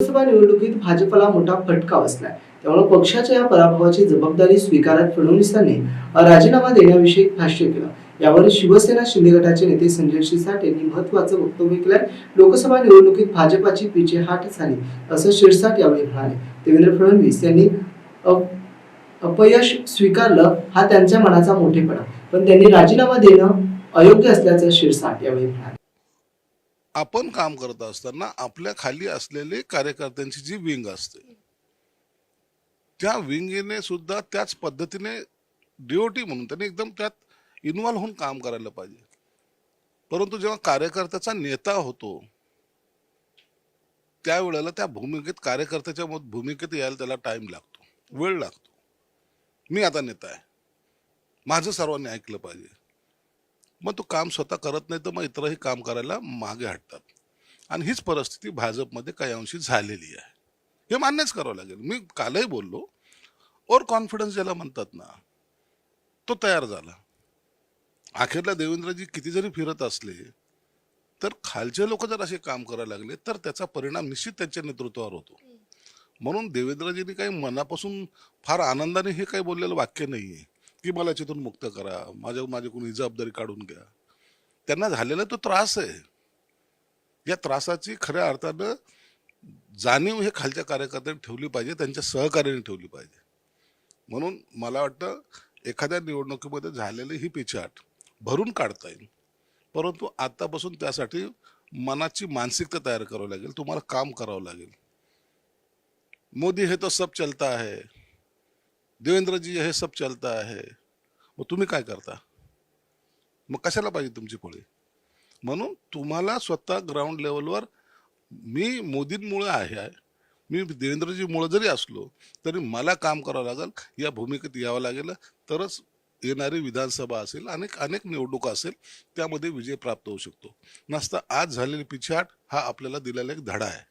लोकसभा निवडणुकीत भाजपला मोठा फटका बसलाय. त्यामुळे पक्षाच्या या पराभवाची जबाबदारी स्वीकारत फडणवीसांनी राजीनामा देण्याविषयी भाष्य केलं. यावर शिवसेना शिंदे गटाचे नेते संजय शिरसाट यांनी महत्वाचं वक्तव्य केलंय. लोकसभा निवडणुकीत भाजपाची पिछेहाट झाली असं शिरसाट यावेळी म्हणाले. देवेंद्र फडणवीस यांनी अपयश स्वीकारलं हा त्यांच्या मनाचा मोठेपणा. पण त्यांनी राजीनामा देणं अयोग्य असल्याचं शिरसाट यावेळी म्हणाले. आपण काम करत असताना आपल्या खाली असलेले कार्यकर्त्यांची जी विंग असते त्या विंगीने सुद्धा त्याच पद्धतीने डीओटी म्हणून त्यांनी एकदम त्यात इन्व्हॉल्व्ह होऊन काम करायला पाहिजे. परंतु जेव्हा कार्यकर्त्याचा नेता होतो त्यावेळेला त्या भूमिकेत कार्यकर्त्याच्या भूमिकेत यायला त्याला टाइम लागतो वेळ लागतो. मी आता नेता आहे. माझं सर्वांनी ऐकलं पाहिजे. मग तो काम स्वतः करत नाही तर मग इतरही काम करायला मागे हटतात. आणि हीच परिस्थिती भाजपमध्ये काही अंशी झालेली आहे. हे मान्यच करावं लागेल. मी कालही बोललो ओर कॉन्फिडन्स ज्याला म्हणतात ना तो तयार झाला. अखेरला देवेंद्रजी किती जरी फिरत असले तर खालचे लोक जर असे काम करायला लागले तर त्याचा परिणाम निश्चित त्यांच्या नेतृत्वावर होतो. म्हणून देवेंद्रजींनी काही मनापासून फार आनंदाने हे काही बोललेलं वाक्य नाही आहे की मला याच्यातून मुक्त करा. माझ्या माझ्याकडून कोणी जबाबदारी काढून घ्या. त्यांना झालेला तो त्रास आहे. या त्रासाची खऱ्या अर्थानं जाणीव हे खालच्या कार्यकर्त्यांनी ठेवली पाहिजे त्यांच्या सहकार्याने ठेवली पाहिजे. म्हणून मला वाटतं एखाद्या निवडणुकीमध्ये झालेली ही पिछाट भरून काढता येईल. परंतु आतापासून त्यासाठी मनाची मानसिकता तयार करावी लागेल. तुम्हाला काम करावं लागेल. मोदी हे तो सब चलता है देवेंद्र जी हे सब चलता है मग तुम्ही काय करता? मग कशाला पाहिजे तुमची फळे म्हणून तुम्हाला स्वतः ग्राउंड लेवलवर मी मोदींमुळे आहे मी देवेंद्रजीमुळे जरी असलो तरी मला काम करावं लागेल या भूमिकेत यावं लागेल. तरच येणारी विधानसभा असेल अनेक अनेक निवडणुका असेल त्यामध्ये विजय प्राप्त होऊ शकतो. नसता आज झालेली पिछाट हा आपल्याला दिलेला एक धडा आहे.